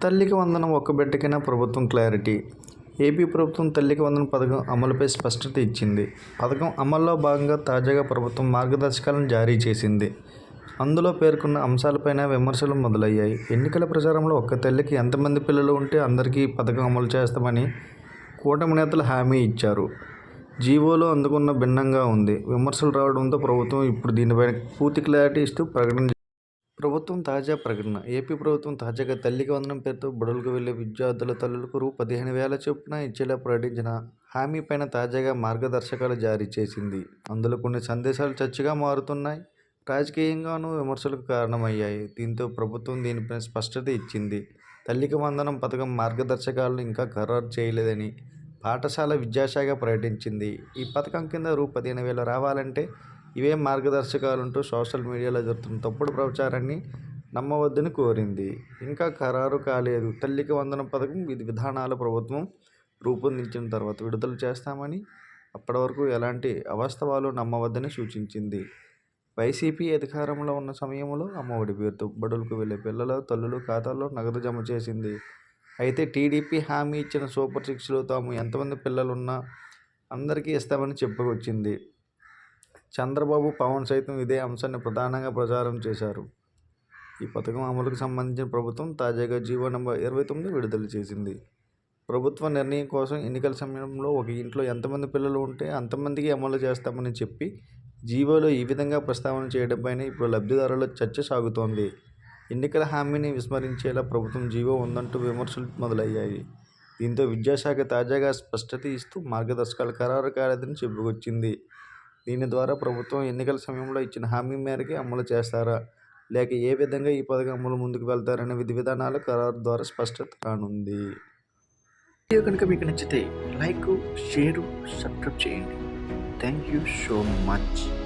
తల్లికి వందనం ఒక్క బిడ్డకైనా ప్రభుత్వం క్లారిటీ. ఏపీ ప్రభుత్వం తల్లికి వందనం పథకం అమలుపై స్పష్టత ఇచ్చింది. పథకం అమల్లో భాగంగా తాజాగా ప్రభుత్వం మార్గదర్శకాలను జారీ చేసింది. అందులో పేర్కొన్న అంశాలపైన విమర్శలు మొదలయ్యాయి. ఎన్నికల ప్రచారంలో ఒక్క తల్లికి ఎంతమంది పిల్లలు ఉంటే అందరికీ పథకం అమలు చేస్తామని కూటమి నేతలు హామీ ఇచ్చారు. జీవోలో అందుకున్న భిన్నంగా ఉంది. విమర్శలు రావడంతో ప్రభుత్వం ఇప్పుడు దీనిపై పూర్తి క్లారిటీ ఇస్తూ ప్రకటన ప్రభుత్వం తాజా ప్రకటన. ఏపీ ప్రభుత్వం తాజాగా తల్లికి వందనం పేరుతో బడులకు వెళ్ళే విద్యార్థుల తల్లులకు రూ. పదిహేను వేల చొప్పున ఇచ్చేలా ప్రకటించిన హామీ పైన తాజాగా మార్గదర్శకాలు జారీ చేసింది. అందులో కొన్ని సందేశాలు చర్చగా మారుతున్నాయి. రాజకీయంగానూ విమర్శలకు కారణమయ్యాయి. దీంతో ప్రభుత్వం దీనిపైన స్పష్టత ఇచ్చింది. తల్లికి వందనం పథకం మార్గదర్శకాలను ఇంకా ఖరారు చేయలేదని పాఠశాల విద్యాశాఖ ప్రకటించింది. ఈ పథకం కింద రూ. పదిహేను వేలు రావాలంటే ఇవే మార్గదర్శకాలుంటూ సోషల్ మీడియాలో జరుగుతున్న తప్పుడు ప్రచారాన్ని నమ్మవద్దని కోరింది. ఇంకా ఖరారు కాలేదు. తల్లికి వందన పథకం విధి విధానాలు ప్రభుత్వం రూపొందించిన తర్వాత విడుదల చేస్తామని అప్పటి వరకు ఎలాంటి అవాస్తవాలు నమ్మవద్దని సూచించింది. వైసీపీ అధికారంలో ఉన్న సమయంలో అమ్మఒడి పేరుతో బడులకు వెళ్ళే పిల్లల తల్లులు ఖాతాల్లో నగదు జమ చేసింది. అయితే టీడీపీ హామీ ఇచ్చిన సూపర్ సిక్స్లో తాము ఎంతమంది పిల్లలున్నా అందరికీ ఇస్తామని చెప్పుకొచ్చింది చంద్రబాబు పవన్ సైతం ఇదే అంశాన్ని ప్రధానంగా ప్రచారం చేశారు. ఈ పథకం అమలుకు సంబంధించిన ప్రభుత్వం తాజాగా జీవో నెంబర్ ఇరవై తొమ్మిది విడుదల చేసింది. ప్రభుత్వ నిర్ణయం కోసం ఎన్నికల సమయంలో ఒక ఇంట్లో ఎంతమంది పిల్లలు ఉంటే అంతమందికి అమలు చేస్తామని చెప్పి జీవోలో ఈ విధంగా ప్రస్తావన చేయడంపైన ఇప్పుడు లబ్ధిదారుల చర్చ సాగుతోంది. ఎన్నికల హామీని విస్మరించేలా ప్రభుత్వం జీవో ఉందంటూ విమర్శలు మొదలయ్యాయి. దీంతో విద్యాశాఖ తాజాగా స్పష్టత ఇస్తూ మార్గదర్శకాలు ఖరారు కాలేదని చెప్పుకొచ్చింది. దీని ద్వారా ప్రభుత్వం ఎన్నికల సమయంలో ఇచ్చిన హామీ మేరకే అమలు చేస్తారా? లేక ఏ విధంగా ఈ పథకం అమలు ముందుకు వెళ్తారనే విధి విధానాలు ఖరారు ద్వారా స్పష్టత రానుంది. వీడియో కనుక మీకు నచ్చితే లైక్ షేరు సబ్స్క్రైబ్ చేయండి. Thank you so much.